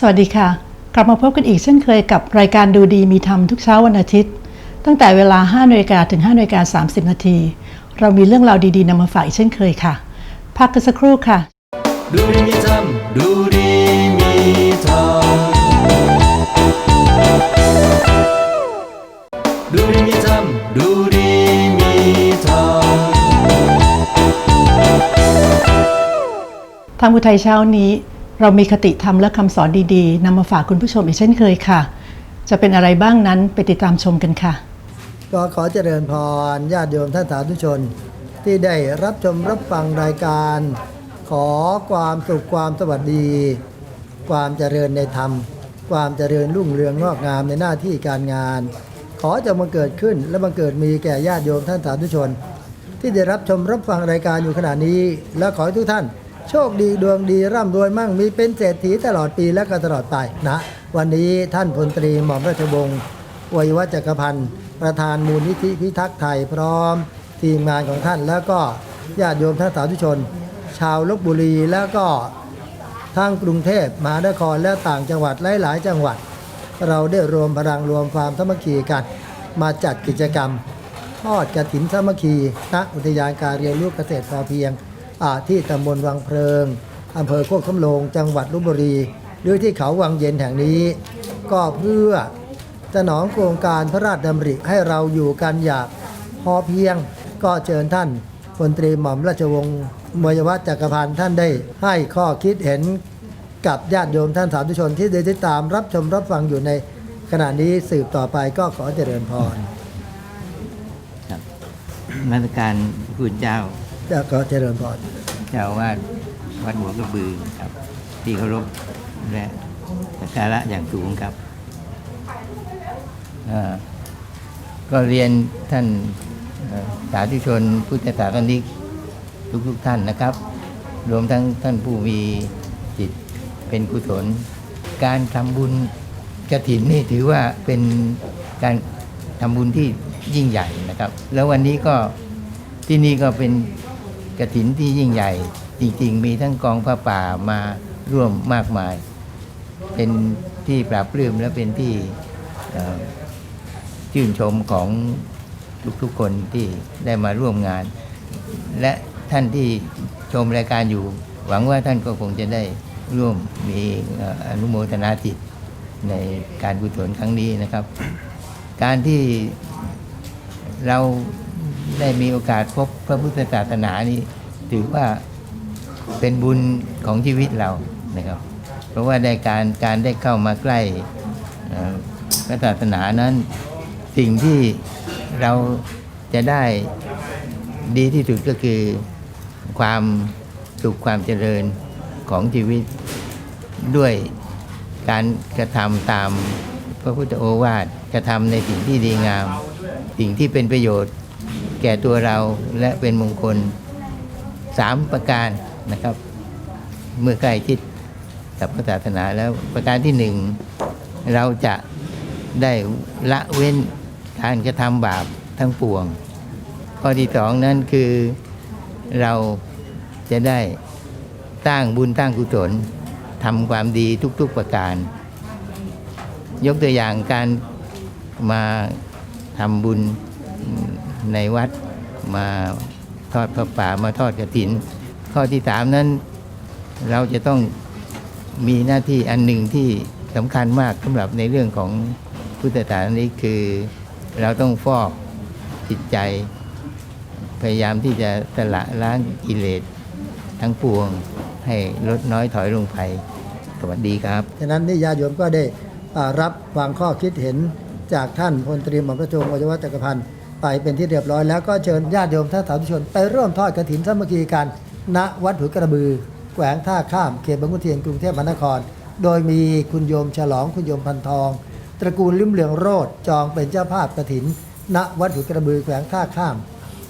สวัสดีค่ะ กลับมาพบกันอีกเช่นเคยกับรายการดูดีมีธรรมทุกเช้าวันอาทิตย์ ตั้งแต่เวลา5นาฬิกาถึง5นาฬิกา30 นาที เรามีเรื่องราวดีๆนำมาฝากอีกเช่นเคยค่ะ พักกันสักครู่ค่ะ ดูดีมีธรรมดูดีมีธรรมดูดีมีธรรมดูดีมีธรรมทางอุทัยเช้านี้ เรามีคติธรรมและคำสอนดีๆนำมาฝากคุณผู้ชมอีกเช่นเคยค่ะ จะเป็นอะไรบ้างนั้นไปติดตามชมกันค่ะ ก็ขอเจริญพรญาติโยมท่านสาธุชน ที่ได้รับชมรับฟังรายการ ขอความสุขความสวัสดี ความเจริญในธรรม ความเจริญรุ่งเรืองงอกงามในหน้าที่การงาน ขอจะมาเกิดขึ้นและบังเกิดมีแก่ญาติโยมท่านสาธุชน ที่ได้รับชมรับฟังรายการอยู่ขณะนี้ และขอให้ทุกท่าน โชคดีดวงดีร่ำรวยมั่งมีเป็นเศรษฐีตลอดปีและก็ตลอดไปนะ วันนี้ท่านพลตรีหม่อมราชวงศ์อวยวัจกรพันธ์ประธานมูลนิธิพิทักษ์ไทยพร้อม ทีมงานของท่านแล้วก็ญาติโยมท่านสาธุชน ชาวลบบุรีแล้วก็ทั้งกรุงเทพมหานครและต่างจังหวัดหลายๆ จังหวัด เราได้รวมพลังรวมความสามัคคีกัน มาจัดกิจกรรม ทอดกระถินสามัคคีณอุทยานการเรียนรู้เกษตรพอเพียง ที่ตำบลวังเพลิงอำเภอโคกสำโรงจังหวัดลบบุรี หรือที่เขาวังเย็นแห่งนี้ ก็เพื่อสนองโครงการพระราชดำริให้เราอยู่กันอย่างพอเพียง ก็เชิญท่านพลตรีหม่อมราชวงศ์มวยวัฒน์จักรพันธ์ท่านได้ให้ข้อคิดเห็นกับญาติโยมท่านสาธุชนที่ได้ติดตามรับชมรับฟังอยู่ในขณะนี้สืบต่อไปก็ขอเจริญพรครับมาตรการคุณเจ้า จะขอเจริญพรเจ้าอาวาวัดหัวกระบือครับ ที่เคารพและสักการะอย่างสูงครับอ่อก็เรียนท่านสาธุชนพุทธศาสนิกทุกๆท่านนะครับ รวมทั้งท่านผู้มีจิตเป็นกุศล การทำบุญกระถินนี่ถือว่าเป็นการทำบุญที่ยิ่งใหญ่นะครับ แล้ววันนี้ก็ที่นี่ก็เป็น กระถินที่ยิ่งใหญ่ จริงๆ มีทั้งกองพระป่ามาร่วมมากมาย เป็นที่ปราบปลื้มและเป็นที่ชื่นชมของทุกๆคนที่ได้มาร่วมงาน และท่านที่ชมรายการอยู่ หวังว่าท่านก็คงจะได้ร่วมมีอนุโมทนาจิตในการกุศลครั้งนี้นะครับ การที่เรา ได้มีโอกาสพบพระพุทธศาสนานี้ ถือว่าเป็นบุญของชีวิตเรานะครับ เพราะว่าได้การการได้เข้ามาใกล้พระศาสนานั้น สิ่งที่เราจะได้ดีที่สุดก็คือความสุขความเจริญของชีวิตด้วยการกระทำตามพระพุทธโอวาทกระทำในสิ่งที่ดีงาม สิ่งที่เป็นประโยชน์ ก่ตัวเราและเป็นมงคลสามประการนะครับ เมื่อใกล้ชิดกับพระศาสนาแล้วประการที่หนึ่งเราจะได้ละเว้นการกระทำบาปทั้งปวง ข้อที่สองนั้นคือเราจะได้สร้างบุญสร้างกุศลทำความดีทุก ๆประการ ยกตัวอย่างการมาทำบุญ ในวัดมาทอดพระป่ามาทอดกระถิน ข้อที่สามนั้น เราจะต้องมีหน้าที่อันหนึ่งที่สำคัญมากสำหรับในเรื่องของพุทธศาสนานี้คือ เราต้องฟอกจิตใจ พยายามที่จะสละล้างกิเลสทั้งปวงให้ลดน้อยถอยลงไปสวัสดีครับฉะนั้นนี่ญาโยมก็ได้รับฟังข้อคิดเห็นจากท่านพลตรีหม่อมราชวงศ์วชิรวัฒนกพันธ์ ไปเป็นที่เรียบร้อยแล้วก็เชิญญาติโยมท่านสาธุชน ไปร่วมทอดกระถินสามัคคีกันณวัดหุยกระบือ แขวงท่าข้ามเขตบางขุนเทียนกรุงเทพมหานคร โดยมีคุณโยมฉลองคุณโยมพันทอง ตระกูลลิ่มเหลืองโรดจองเป็นเจ้าภาพกระถิน ณวัดหุยกระบือแขวงท่าข้าม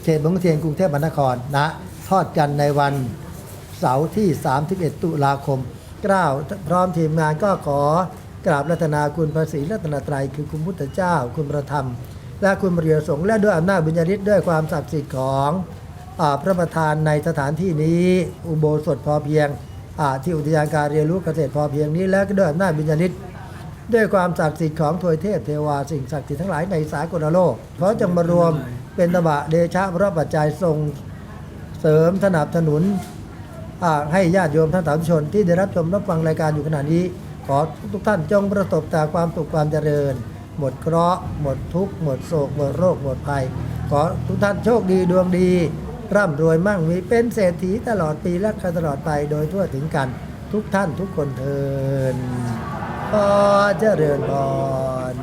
เขตบางขุนเทียนกรุงเทพมหานครณทอดกันในวันเสาร์ที่ 31 ตุลาคมกล่าวพร้อมทีมงานก็ขอกราบรัตนาคุณพระศรีรัตนตรัยคือคุณพุทธเจ้าคุณพระธรรม และคุณพระเรียสงฆ์และด้วยอำนาจบุญญาฤทธิ์ด้วยความศักดิ์สิทธิ์ของอพระประธานในสถานที่นี้ อุโบสถพอเพียงที่อุทยานการเรียนรู้เกษตรพอเพียงนี้ และด้วยอำนาจบุญญาฤทธิ์ด้วยความศักดิ์สิทธิ์ของทวยเทพเทวาสิ่งศักดิ์สิทธิ์ทั้งหลายในสากลโลกขอจงมารวมเป็นตบะเดชะพระปัจจัยทรงเสริมสนับสนุนให้ญาติโยมท่านสาธุชนที่ได้รับชมรับฟังรายการอยู่ขณะนี้ ขอทุกท่านจงประสบแต่ความสุขความเจริญ หมดเคราะห์หมดทุกข์หมดโศกหมดโรคหมดภัย ขอทุกท่านโชคดีดวงดี ร่ำรวยมั่งมีเป็นเศรษฐีตลอดปีและตลอดไปโดยทั่วถึงกันทุกท่านทุกคนเทินขอเจริญพร